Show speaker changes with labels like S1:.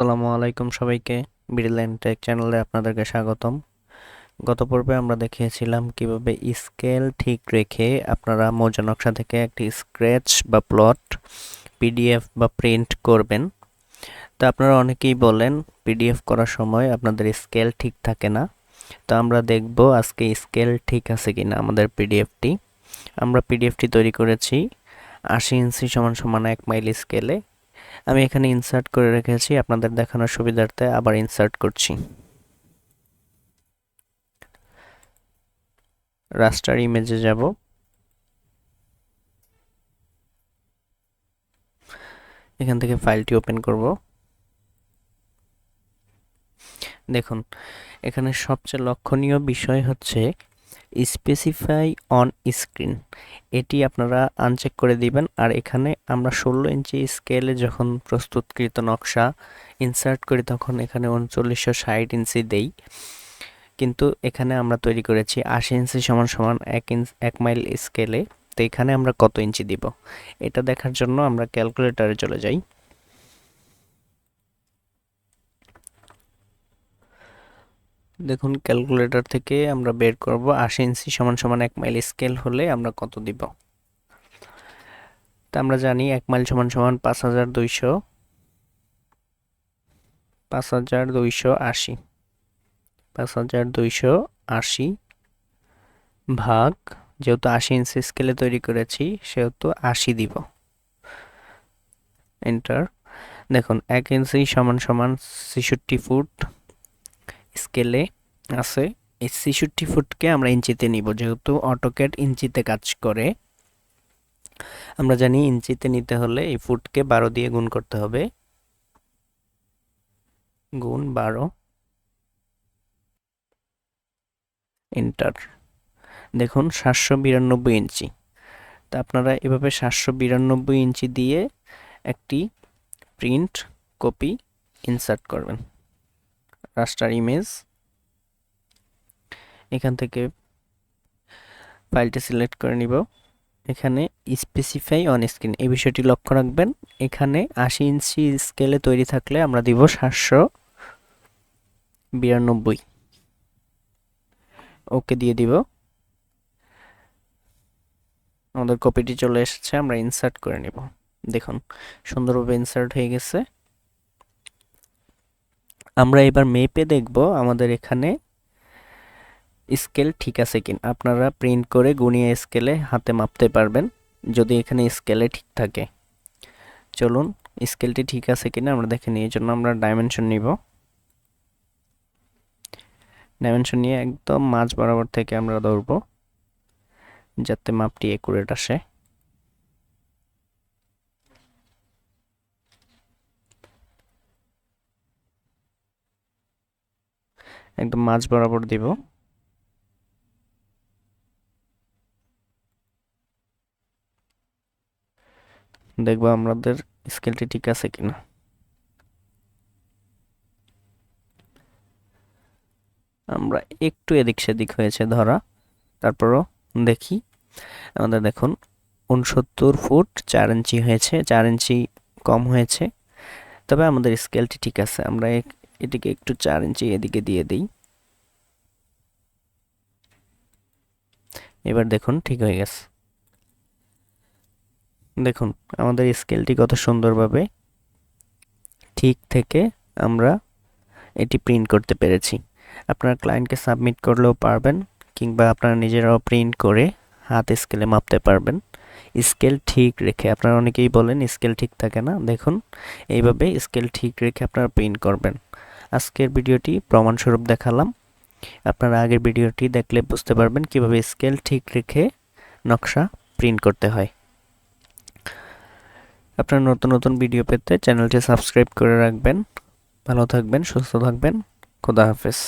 S1: আসসালামু আলাইকুম সবাইকে। ব্রিলিয়ান্ট টেক চ্যানেলে আপনাদেরকে স্বাগতম। গত পর্বে আমরা দেখিয়েছিলাম কীভাবে স্কেল ঠিক রেখে আপনারা মোজা নকশা থেকে একটি স্ক্র্যাচ বা প্লট, পিডিএফ বা প্রিন্ট করবেন। তো আপনারা অনেকেই বলেন, পিডিএফ করার সময় আপনাদের স্কেল ঠিক থাকে না। তো আমরা দেখব আজকে স্কেল ঠিক আছে কি না আমাদের পিডিএফটি। আমরা পিডিএফটি তৈরি করেছি আশি ইঞ্চি সমান সমান এক মাইল স্কেলে। আমি এখানে ইনসার্ট করে রেখেছি। আপনাদের দেখানোর সুবিধার্থে আবার ইনসার্ট করছি। রাস্টার ইমেজে যাব। এখান থেকে ফাইলটি ওপেন করব। দেখুন, এখানে সবচেয়ে লক্ষণীয় বিষয় হচ্ছে স্পেসিফাই অন স্ক্রিন এটি আপনারা আনচেক করে দিবেন। আর এখানে আমরা ষোলো ইঞ্চি স্কেলে যখন প্রস্তুতকৃত নকশা ইনসার্ট করি, তখন এখানে উনচল্লিশশো ষাট ইঞ্চি দেই। কিন্তু এখানে আমরা তৈরি করেছি আশি ইঞ্চি সমান সমান এক ইঞ্চ, এক মাইল স্কেলে তো এখানে আমরা কত ইঞ্চি দিব? এটা দেখার জন্য আমরা ক্যালকুলেটারে চলে যাই। দেখুন ক্যালকুলেটর থেকে আমরা বের করব আশি ইঞ্চি সমান সমান এক মাইল স্কেল হলে আমরা কত দিব? তা আমরা জানি এক মাইল সমান সমান পাঁচ হাজার দুইশো, পাঁচ হাজার দুইশো আশি। পাঁচ হাজার দুইশো আশি ভাগ, যেহেতু আশি ইঞ্চি স্কেলে তৈরি করেছি, সেহেতু আশি দিব। এন্টার দেখুন, এক ইঞ্চি সমান সমান ছেষট্টি ফুট স্কেলে আছে, এই ছেষট্টি ফুটকে আমরা ইঞ্চিতে নিব। যেহেতু অটোক্যাড ইঞ্চিতে কাজ করে, আমরা জানি ইঞ্চিতে নিতে হলে এই ফুটকে বারো দিয়ে গুণ করতে হবে। গুণ বারো। এন্টার দেখুন, সাতশো বিরানব্বই ইঞ্চি। তা আপনারা এভাবে সাতশো বিরানব্বই ইঞ্চি দিয়ে একটি প্রিন্ট কপি ইনসার্ট করবেন। রাস্টার ইমেজ এখান থেকে ফাইলটি সিলেক্ট করে নিব। এখানে স্পেসিফাই অন স্ক্রিন এই বিষয়টি লক্ষ্য রাখবেন। এখানে আশি ইঞ্চি স্কেলে তৈরি থাকলে আমরা দিব সাতশো বিরানব্বই। ওকে দিয়ে দিব। আমাদের কপিটি চলে এসেছে, আমরা ইনসার্ট করে নিব। দেখুন, সুন্দরভাবে ইনসার্ট হয়ে গেছে। আমরা এবার মেপে দেখব আমাদের এখানে স্কেল ঠিক আছে কিনা। আপনারা প্রিন্ট করে গুনিয়ে স্কেলে হাতে মাপতে পারবেন, যদি এখানে স্কেলে ঠিক থাকে। চলুন স্কেলটি ঠিক আছে কিনা আমরা দেখে নিই জন্য আমরা ডাইমেনশন নিব। ডাইমেনশন নিয়ে একদম মাঝ বরাবর থেকে আমরা ধরব, যাতে মাপটি একুরেট আসে। একদম মাঝ বরাবর দিব। দেখব আমাদের স্কেলটি ঠিক আছে কিনা। আমরা একটু এদিক সেদিক হয়েছে ধরা, তারপরও দেখি। আমাদের দেখুন, উনসত্তর ফুট চার ইঞ্চি হয়েছে, চার ইঞ্চি কম হয়েছে। তবে আমাদের স্কেলটি ঠিক আছে, আমরা এটিকে একটু চার ইঞ্চি এদিকে দিয়ে দিই। এবার দেখুন, ঠিক হয়ে গেছে। দেখুন, আমাদের স্কেলটি কত সুন্দরভাবে ঠিক থেকে আমরা এটি প্রিন্ট করতে পেরেছি। আপনার ক্লায়েন্টকে সাবমিট করলেও পারবেন, কিংবা আপনারা নিজেরাও প্রিন্ট করে হাত স্কেলে মাপতে পারবেন। স্কেল ঠিক রেখে, আপনারা অনেকেই বলেন স্কেল ঠিক থাকে না। দেখুন, এইভাবে স্কেল ঠিক রেখে আপনারা প্রিন্ট করবেন। আজকের ভিডিওটি প্রমাণস্বরূপ দেখালাম। আপনারা আগের ভিডিওটি দেখলে বুঝতে পারবেন কীভাবে স্কেল ঠিক রেখে নকশা প্রিন্ট করতে হয়। আপনার নতুন নতুন ভিডিও পেতে চ্যানেলটি সাবস্ক্রাইব করে রাখবেন। ভালো থাকবেন, সুস্থ থাকবেন। খোদা হাফেজ।